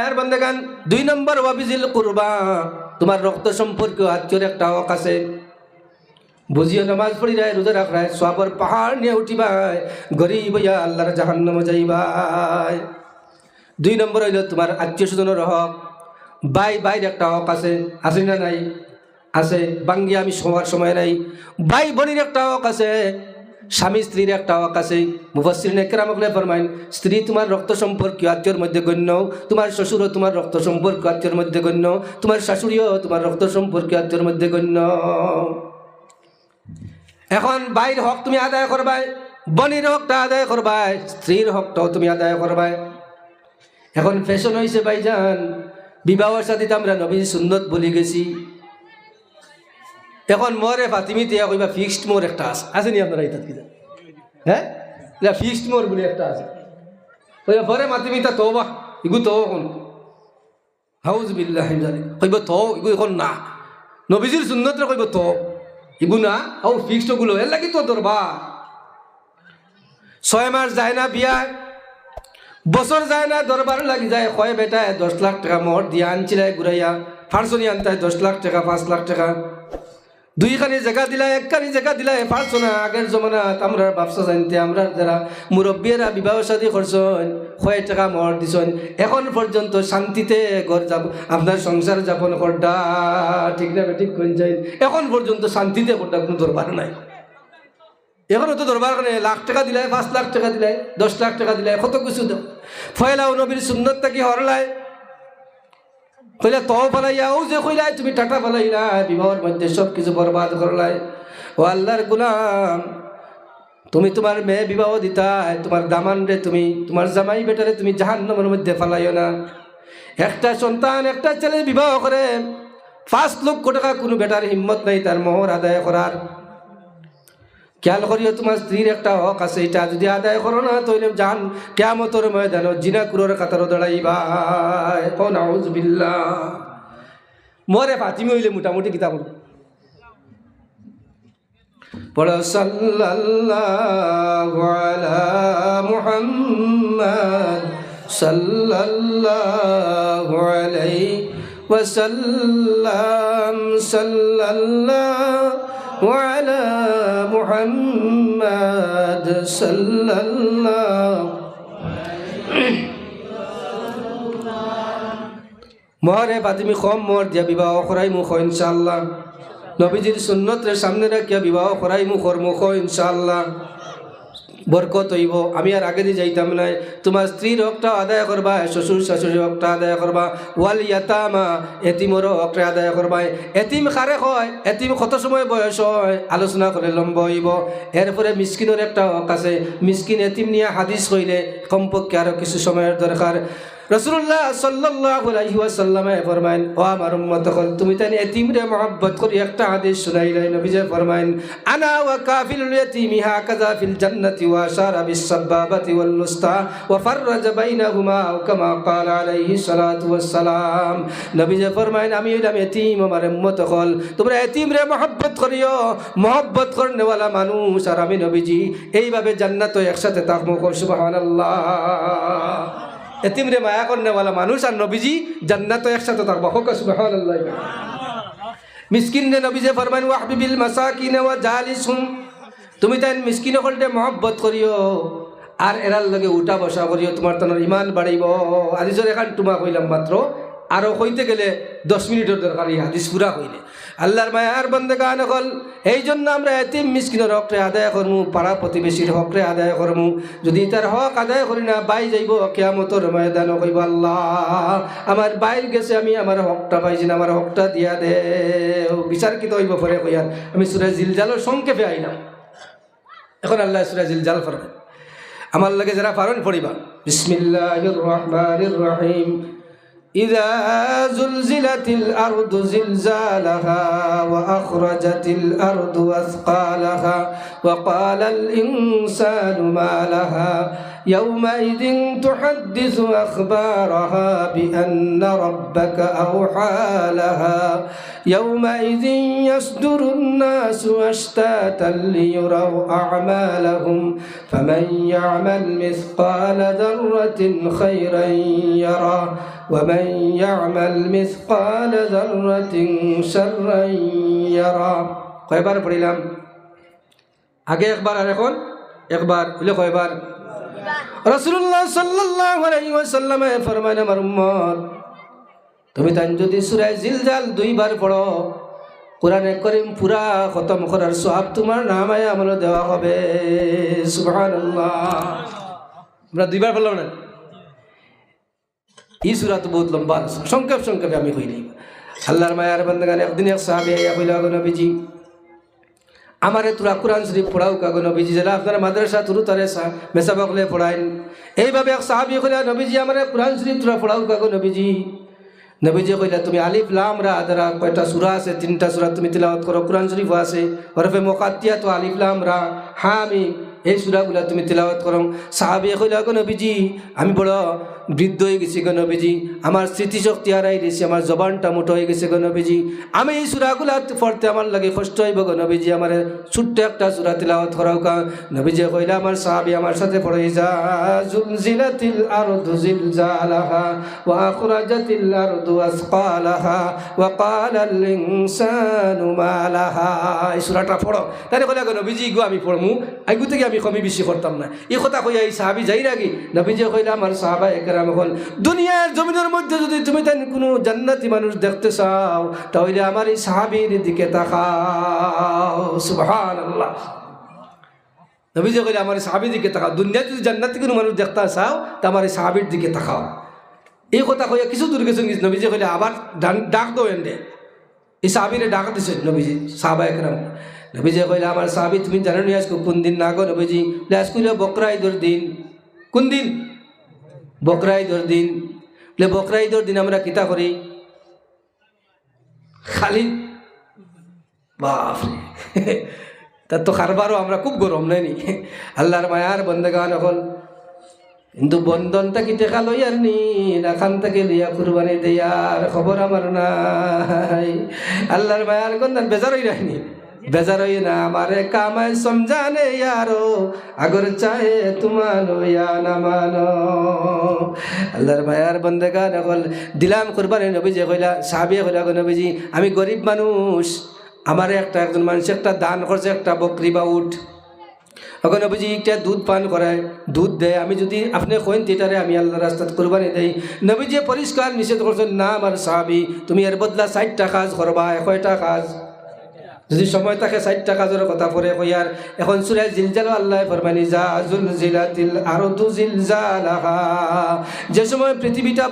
আর বন্দেগান। দুই নম্বর ওয়াবিজিল কুরবা। তোমার রক্ত সম্পর্কীয় আত্মীয়র একটা হক আছে। বুঝিও নামাজ পড়ি রায়, রোজা রাখ রায় সবর পাহাড় নিয়ে উঠিবাই গরিব ইয়া আল্লাহর জাহান্নাম যাইবাই দুই নম্বর হইল তোমার আত্মীয় স্বজনের হক। বাই, বাইর একটা হক আছে আছে না নাই? আছে, বাঙ্গি আমি সবার সময় নাই। বাই, বোনের একটা হক আছে। স্বামী স্ত্রীর একটা হক আছে। মুফাসির নেকরামকলে ফরমাইন স্ত্রী তোমার রক্ত সম্পর্কীয় আত্মীয়র মধ্যে গণ্য, তোমার শ্বশুরও তোমার রক্ত সম্পর্কীয় আত্মীয়র মধ্যে গণ্য, তোমার শাশুড়িও তোমার রক্ত সম্পর্কীয় আত্মীয়র মধ্যে গণ্য। এখন বাইর হক তুমি আদায় করবাই, বনির হকটা আদায় করবাই, স্ত্রীর হকটাও তুমি আদায় করবাই। এখন ফ্যাশন হয়েছে ভাইজান, বিবাহের সাথে আমরা নবীন সুন্নত বলি গেছি। এখন মরে ফাতিমি দিয়া কইবা ফিক্সড মোর একটা আছে। আছে নি আপনারা ইতাত কিনা হ্যাঁ ফিক্সড মোর বলে একটা আছে। কইবা পরে মাতিমি তা তো বা ইগু তো কোন? হাউজ বিল্লাহ কইব তো ইগু এখন না। নবীজির সুন্নতরে কইব তো ইগু না, আও ফিক্সডগুলো এর লাগি তো দরবার। ছয় মাস যায় না বিয়ায় বছর যায় না দরবার লাগি যায়। কয় বেটায় দশ লাখ টাকা মোহর দিয়ে আনছিলাই ঘুরাইয়া ফার্সনি আনতায় দশ লাখ টাকা, পাঁচ লাখ টাকা। দুইখানি জায়গা দিলা, একখানি জায়গা দিলা পারছ না, আগের জমানাত আমরা ব্যবসা জানতে আমরা যারা মুরব্বীরা বিবাহ শাদী করছেন কয় টাকা মোহর দিছেন এখন পর্যন্ত শান্তিতে ঘর যাব আপনার সংসার যাপন করডা ঠিক না ঠিক যাই এখন পর্যন্ত শান্তিতে করডা কোনো দরবার নাই। এখনও তো দরবার করে লাখ টাকা দিলাই, পাঁচ লাখ টাকা দিলাই দশ লাখ টাকা দিলাই, কত কিছু দাও ফয়লাও নবীর সুন্দরটা কি হরলাই কইলা তো ফেলাইয়া ও যে কইলাই, তুমি টাটা ফেলাইলা বিবাহর মধ্যে সব কিছু বরবাদ করলাই ও আল্লাহর গুলাম, তুমি তোমার মেয়ে বিবাহ দিতাই তোমার দামান রে তুমি, তোমার জামাই বেটারে তুমি জাহান্নামের মধ্যে ফেলাইও না। একটা সন্তান, একটা ছেলে বিবাহ করে, পাঁচ লক্ষ টাকা কোনো বেটার হিম্মত নাই তার মোহর আদায় করার। খেয়াল করিও তোমার স্ত্রীর একটা হক আছে, এটা যদি আদায় করো না তৈলে জান কেমতর ময়দান জিনা কুরোর কাতারও দাঁড়াইবা নাউজ বিল্লা মরে ফাতিমি হইলে মোটামুটি কিতা করো পড়ো, সাল্লাল্লাহু আলা আলা صلى الله মহারে ফাতিমি কম মর দিয়া বিবাহ করাই মুখ ইনশাল্লাহ নবীজির সুন্নতের সামনে রাখিয়া বিবাহ করাই মুখর মুখ, ইনশাআল্লাহ। বরকত হইব। আমি আর আগে দিয়ে যাইতাম নাই, তোমার স্ত্রীর হকটা আদায় করবা, শ্বশুর শাশুড়ির হকটা আদায় করবা, ওয়াল ইয়াতামা এতিমর হকটা আদায় করবা। এতিম খারে হয় এতিম কত সময় বয়স হয়? আলোচনা করে লম্ব হইব। এরপরে মিসকিনের একটা হক আছে। মিসকিন এতিম নিয়ে হাদিস কইলে, কমপক্ষে আরও কিছু সময়ের দরকার। রসুল্লাহ ওয়াসাল্লামে ফরমাইন ও আমার উম্মত হল তুমি তাই এতিম রে মহব্বত করি, একটা আদেশ শুনাইলাই, নবীজে ফরমাইন আনা ওয়া কাফিলুল ইয়াতিমি হাকাযা ফিল জান্নাতি ওয়া সাব্বাবাতি ওয়াল ওয়া ফাররাজা বাইনাহুমা কামা ক্বালা আলাইহি সালাতু ওয়াস সালাম নবীজে ফরমাইন আমি এতিম, আমার উম্মত হল তোমরা এতিম রে মহব্বত করিও, মহব্বত করনেওয়ালা মানুষ, আর আমি নবীজি, এইভাবে জান্নাত একসাথে তাকমো সুবহানাল্লাহ। এতিম রে মায়া করনেওয়ালা মানুষ আর নবীজি জান্নাত একসাথে থাকব। হোক মিসকিন রে নবী যে ফরমান ওয়াহবিবিল মাসাকিন ওয়া জালিসুম। তুমি তাই মিসকিন হলতে মহব্বত করিও, আর এরার লগে উঠা বসা করিও, তোমার তোমার ইমান বাড়িব আদিজর এখান তোমা কইলাম মাত্র। আরও কইতে গেলে দশ মিনিটের দরকার এই হাদিস পুরা কইলে। আল্লাহর মায়ার বন্দে গান হল এই জন্য আমরা এতিম মিসকিনের হকরে আদায় করমু, পাড়া প্রতিবেশীর হকরে আদায় করমু। যদি তার হক আদায় করি না, বাই যাইব, কেয়ামতর ময়দান কইব আল্লাহ। আমার বাইর গেছে, আমি আমার হকটা পাইছি না, আমার হকটা দিয়া দে। বিচার কি হইব পরে কইয়ার? আমি সুরে জিলজালের সংক্ষেপে আইলাম। এখন আল্লাহ সুরে জিলজাল ফরবে আমার লাগে যারা পারেন পড়িবা, বিসমিল্লাহির রহমানির রহিম। إذا زلزلت الأرض زلزالها وأخرجت الأرض أثقالها وقال الإنسان ما لها يومئذ تحدث أخبارها بأن ربك أوحى لها يومئذ يصدر الناس أشتاتا ليروا أعمالهم فمن يعمل مثقال ذرة خيرا يره ومن يعمل مثقال ذرة شرا يره কয়বার পড়িলাম আগে একবার আর এখন একবার হইলে কয়বার রসুল্লাহ ওয়াসাল্লামে ফরমান আমার তুমি তান যদি সূরা জিলজাল দুইবার পড়ো, কোরআনে করিম পুরা খতম করার সওয়াব তোমার নামায় আমল দেওয়া হবে। আমরা দুইবার পড়লাম না? এই সূরা তো বহুত লম্বা, সংক্ষেপ সংক্ষেপে আমি কইলি। আল্লাহর মায়ার বান্দাগান একদিন এক সাহাবী আইয়া কইলা নবীজি আমারে তোরা কোরআন শরীফ পড়াও কাগো নবীজি যারা আপনারা মাদ্রাসা তুরু তারে মেসা বকলে পড়াইন। এইভাবে এক সাহাবি কইলা, নবীজি, আমারে কোরআন শরীফ তোরা পড়াও কাগো নবীজি। নবীজি কইলা, তুমি আলিফ, লাম, রা আদরা কয়টা সূরা আছে? তিনটা সূরা তুমি তিলাওয়াত করো, কোরআন শরীফ আছে। হরফে মুকাত্তিয়া তো আলিফ, লাম, রা হামিম এই সুরাগুলা তুমি তিলাওয়াত করো। সাহাবি কইলা গো নবীজি, আমি বড় বৃদ্ধ হয়ে গেছি গো নবীজি। আমার স্মৃতিশক্তি হারাই দিয়েছি, আমার জবানটা মোটো হয়ে গেছে গো নবীজি। আমি এই সুরাগুলা পড়তে আমার লাগে কষ্ট হইব গো নবীজি, আমার ছোট্ট একটা সুরা তিলাওয়াত করাও কা নবীজি কইলা, আমার সাহাবি আমার সাথে পড়ে যা। জুলজিলাতিল আরদু জিলজালাহা, ওয়া আখরাজাতিল আরদু আসকালাহা, ওয়া ক্বালাল ইনসানু মালাহা। এই সুরাটা পড়ো। তারে কইলা, গো নবীজি, গো আমি পড়মু। আইগু থেকে আমি কমি বেশি করতাম না। এই কথা কইয়া এই সাহাবি যাই রাগি নবীজি কইলা, আমার সাহাবা একরাম হল। দুনিয়ার জমিনের মধ্যে যদি তুমি তাই কোনো জান্নাতি মানুষ দেখতে চাও, তাহলে আমার এই সাহাবির দিকে তাকাও। সুবহানাল্লাহ। নবীজি কইলে আমার সাহাবির দিকে তাকাও। দুনিয়া যদি জান্নাতি কোনো মানুষ দেখতে চাও, তা আমার এই সাহাবির দিকে তাকাও। এই কথা কইয়া কিছু দূর গেছে নবীজি কইলে আবার ডাক- দো এন্ডে। এই সাহাবিরে ডাক দিছে নবীজি সাহাবা একরাম নবীজি কইলে আমার সাহাবি, তুমি জানো নি আজকে কোন দিন না গো নবীজি? আজকে বকরা ঈদের দিন। কোন দিন? বকরা ঈদের দিন। বলে বকরা ঈদের দিন, আমরা কিতা করি? খালি বাপরে, তার তো খারবারও আমরা খুব গরম নাইনি আল্লাহর মায়ার বন্দেগান হল, কিন্তু বন্ধনটা কি টেকা লই আর নি? নাখান থেকে লিয়া কুরবানি দেয়ার খবর আমার নাই। আল্লাহর মায়ার গন্ধান বেজার হই রাখনি বেজার হই না আমারে কামায় সমঝানে ইয়ারো আগর চাহে তুমানো ইয়া না মানো। আল্লাহর মায়ার বন্দেগান হল, দিলাম কুরবানি নবীজি কইলা সাহাবিয়ে কইলা নবীজি, আমি গরিব মানুষ। আমার একটা একজন মানুষ, একটা দান করছে, একটা বকরি বা উঠ এখন নবীজি একটা দুধ পান করায়, দুধ দেয়। আমি যদি আপনি কইন তেটারে আমি আল্লাহ রাস্তাত কোরবানি দেই। নবীজি পরিষ্কার নিষেধ করছেন, না আমার সাহাবি, তুমি এর বদলা ষাটটা কাজ করবা এশটা কাজ। যদি সময় থাকে ষাটটা কাজের কথা পরে কইয়ার এখন সুরায় জিলজাল আল্লাহ ফরমানি, যা জুল জিলাতিল আরও দু জিলজালাহা যে সময় পৃথিবীটা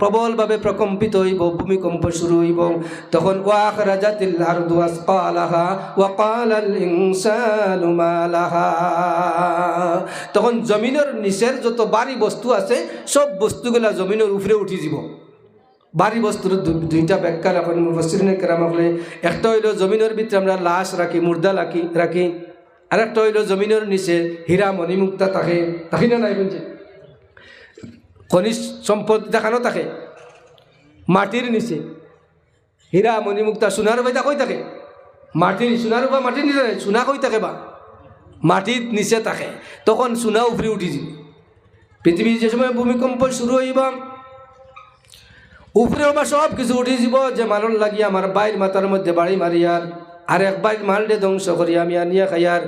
প্রবলভাবে প্রকম্পিত হইব, ভূমিকম্প শুরু হইব, তখন ওয়াক রাজাতিল আরদু আসকালাহা ওয়া কালাল ইনসানু মা লাহা তখন জমিনের নিচের যত বাড়ি বস্তু আছে, সব বস্তুগুলা জমিনের উপরে উঠি যাব। বাড়ি বস্তুর দুইটা ব্যাখ্যা এখন মুফসিরিনে কেরাম হলে একটা হইল জমিনের ভিতরে আমরা লাশ রাখি, মুর্দা রাখি রাখি। আর একটা হইল জমিনের নিচে হীরা, মণিমুক্তা থাকে। থাকি না নাই বলছে খনিজ সম্পদ দেখানো থাকে। মাটির নিচে হীরা, মণিমুক্তা, সোনার বাইদা কই থাকে। মাটির সোনার বা মাটির নিচে সোনা কই থাকে বা। মাটির নিচে থাকে। তখন সোনা উপরে উঠি যাব পৃথিবীর যে সময় ভূমিকম্প শুরু হইবা উপরে আমার সব কিছু উঠে যাব যে মানুষ লাগিয়া আমার বাইর মাথার মধ্যে বাড়ি মারিয়ার। আর এক বাইর মালটে ধ্বংস করি, আমি আনিয়া খাইয়ার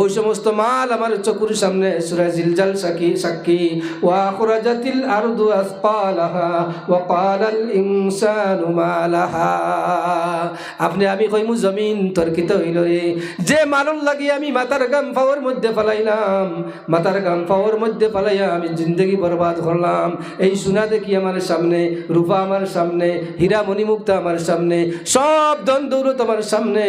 ওই সমস্ত মাল আমার চকুর সামনে জিলজাল সাকি সাক্ষী। ওয়া খুরাজাতিল আরদু আসকালাহা ওয়া ক্বালাল ইনসানু মা লাহা আপনি, আমি কইমু, জমিন তর্কিত হইল রে। যে মালন লাগি আমি মাথার গাম ফাওয়ার মধ্যে ফালাইলাম মাথার গাম ফাওয়ার মধ্যে ফালাইয়া আমি জিন্দগি বরবাদ করলাম। এই সোনা দেখি আমার সামনে, রূপা আমার সামনে, হীরা মণিমুক্তা আমার সামনে, সব দন দৌলত আমার সামনে।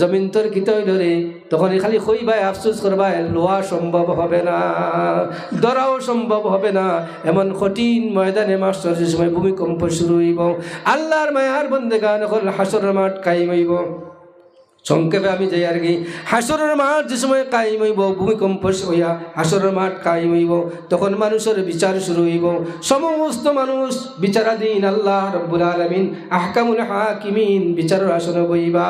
জমিন তোর কিতই ধরে তখন খালি খই ভাই আফসুস করবাই লোয়া সম্ভব হবে না ধরাও সম্ভব হবে না। এমন কঠিন ময়দানে মাস্টার সময় ভূমিকম্প শুরু হইব আল্লাহর মায়ার বন্দে গান হাসর মাঠ কাইম হইব। সংক্ষেপে আমি যাই আর কি। হাসরের মাঠ যে সময় কায়েম হইব, ভূমিকম্প হইয়া হাসরের মাঠ কায়েম হইব, তখন মানুষের বিচার শুরু হইব। সমস্ত মানুষ বিচারাধীন আল্লাহ রব্বুল আলমিন, আহকামুল হাকিমিন বিচারের আসনে বইবা।